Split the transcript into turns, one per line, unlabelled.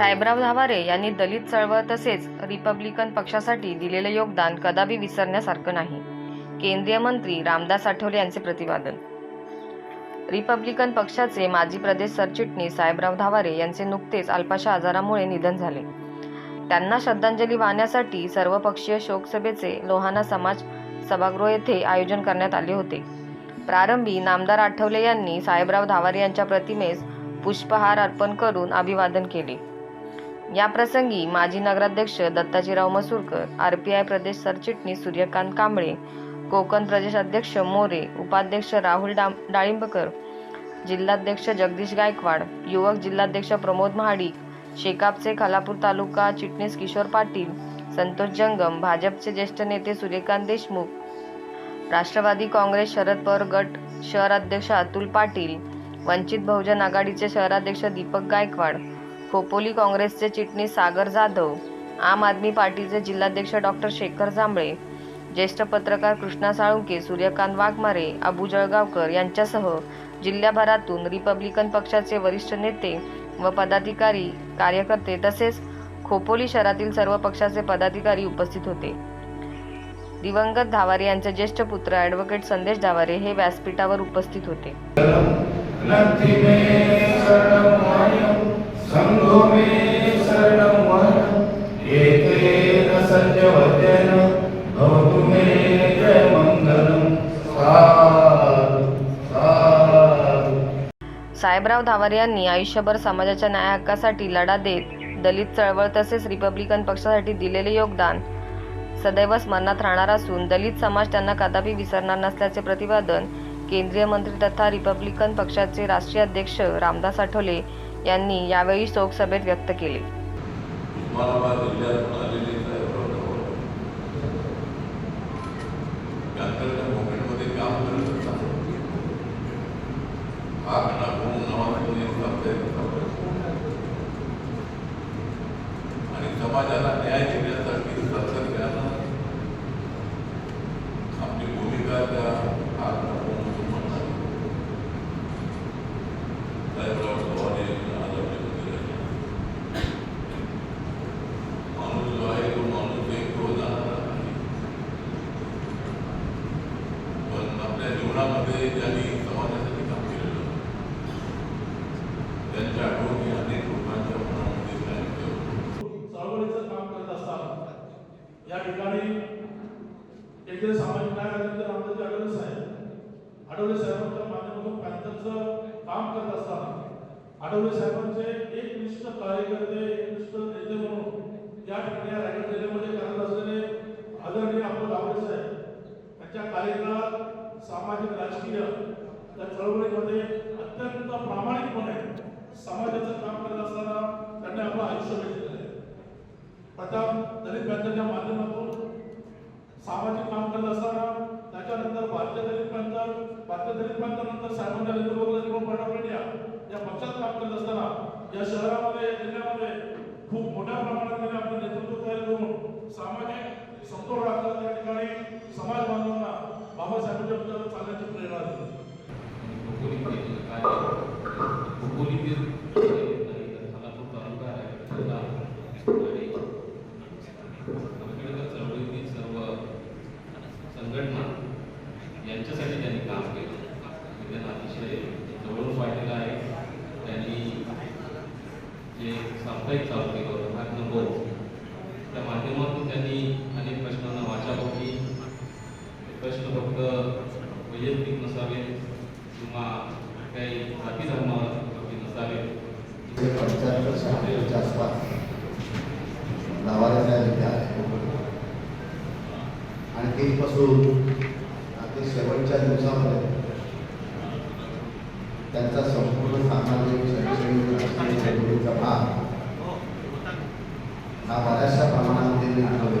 साहेबराव धावारे यांनी दलित चळवळ तसेच रिपब्लिकन पक्षासाठी दिलेले योगदान कदापि विसरण्यासारखं नाही. केंद्रीय मंत्री रामदास आठवले यांचे प्रतिपादन. रिपब्लिकन पक्षाचे माजी प्रदेश सरचिटणीस साहेबराव धावारे यांचे नुकतेच अल्पाशा आजारामुळे निधन झाले. त्यांना श्रद्धांजली वाहण्यासाठी सर्वपक्षीय शोकसभेचे लोहाना समाज सभागृह येथे आयोजन करण्यात आले होते. प्रारंभी नामदार आठवले यांनी साहेबराव धावारे यांच्या प्रतिमेस पुष्पहार अर्पण करून अभिवादन केले. या प्रसंगी माजी नगराध्यक्ष Dattajirao Masurkar R P I प्रदेश सरचिटणीस सूर्यकांत कांबळे कोकण प्रदेश अध्यक्ष मोरे उपाध्यक्ष राहुल डा डाळिंबकर जिल्हाध्यक्ष जगदीश गायकवाड युवक जिल्हाध्यक्ष प्रमोद महाडिक शेकापचे खालापूर तालुका चिटणीस किशोर पाटील संतोष जंगम भाजपचे ज्येष्ठ नेते सूर्यकांत देशमुख राष्ट्रवादी काँग्रेस शरद पवार गट शहराध्यक्ष अतुल पाटील वंचित बहुजन आघाडीचे शहराध्यक्ष दीपक गायकवाड खोपोली काँग्रेसचे चिटणीस सागर जाधव आम आदमी पार्टीचे जिल्हाध्यक्ष डॉक्टर शेखर जांभळे ज्येष्ठ पत्रकार कृष्णा साळुंके सूर्यकांत वाघमारे अबू जळगावकर यांच्यासह जिल्ह्याभरातून रिपब्लिकन पक्षाचे वरिष्ठ नेते व पदाधिकारी कार्यकर्ते तसेच खोपोली शहरातील सर्व पक्षाचे पदाधिकारी उपस्थित होते. दिवंगत धावारे यांचे ज्येष्ठ पुत्र ॲडव्होकेट संदेश धावारे हे व्यासपीठावर उपस्थित होते. साहेबराव धावर यांनी आयुष्यभर समाजाच्या न्याय हक्कासाठी लढा देत दलित चळवळ तसेच रिपब्लिकन पक्षासाठी दिलेले योगदान सदैव स्मरणात राहणार असून दलित समाज त्यांना कदापि विसरणार नसल्याचे प्रतिपादन केंद्रीय मंत्री तथा रिपब्लिकन पक्षाचे राष्ट्रीय अध्यक्ष रामदास आठवले यांनी यावेळी शोकसभेत व्यक्त केले.
उस्मानाबाद जिल्ह्यातून आलेले साहेबराव ढवळे. त्यांच्या मोमेंटमध्ये काम करत असताना आग नागून नावातून एक साप्ताहिक सापडलं. आणि समाजाला न्याय देण्यासाठी सातत्यानं आपली भूमिका त्या आग नागून म्हणतात साहेबराव ढवळे यांनी आज आपल्यामध्ये राहिले. माणूस जो आहे तो माणूस एक तो जाणारा नाही पण आपल्या जीवनामध्ये ज्यांनी समाजासाठी काम केलेलं त्यांच्या आठवणी अनेक लोकांच्या मनामध्ये कायम ठेवतात.
चळवळीचं काम करत असताना त्या ठिकाणी केंद्रीय सामाजिक न्याय राज्यमंत्री रामदास आठवले साहेब. आठवले साहेबांच्या माध्यमातून पॅन्थरचं काम करत असताना आठवले साहेबांचे एक निष्ठ कार्यकर्ते एक निष्ठ नेते म्हणून या ठिकाणी या रायगड जिल्ह्यामध्ये करत असलेले आदरणीय आपण रावळे साहेब त्यांच्या कार्यकाळात सामाजिक राजकीय त्या चळवळीमध्ये अत्यंत प्रामाणिकपणे समाजाचं काम करत असताना त्यांनी आपलं आयुष्य वेचलेलं आहे दलित पॅन्थरच्या माध्यमातून सामाजिक काम करत असताना त्याच्यानंतर भारतीय दलित पॅन्थर भारतीय दलित पॅन्थर नंतर साहेबांच्या इंडिया या पक्षात काम करत असताना या शहरामध्ये या जिल्ह्यामध्ये खूप मोठ्या प्रमाणात त्याने आपलं नेतृत्व तयार करून सामाजिक समतोल राखला त्या ठिकाणी समाज बांधवांना बाबासाहेबांच्या विचारात चालण्याची प्रेरणा दिली
खोपोलीतील कार्य खोपोलीतील खालापूर तालुका जिल्हा आणि आंबेडकर चळवळीतील सर्व संघटना यांच्यासाठी त्यांनी काम केलं हे त्यांना अतिशय जवळून वाटलेलं आहे त्यांनी जे साप्ताहिक चालू केलं होतं भाग नको त्या माध्यमातून त्यांनी अनेक प्रश्नांना वाचा होती ते प्रश्न फक्त वैयक्तिक नसावे किंवा काही जाती धर्मावरती नसावे.
पंच्याहत्तर शहात्तरच्या आसपास नावाऱ्याच्या इथे आहे. आणि तेथपासून अगदी शेवटच्या दिवसामध्ये त्यांचा संपूर्ण सामाजिक शैक्षणिक राजकीय चळवळीचा भाग हा बऱ्याचशा प्रमाणात त्यांनी आठवले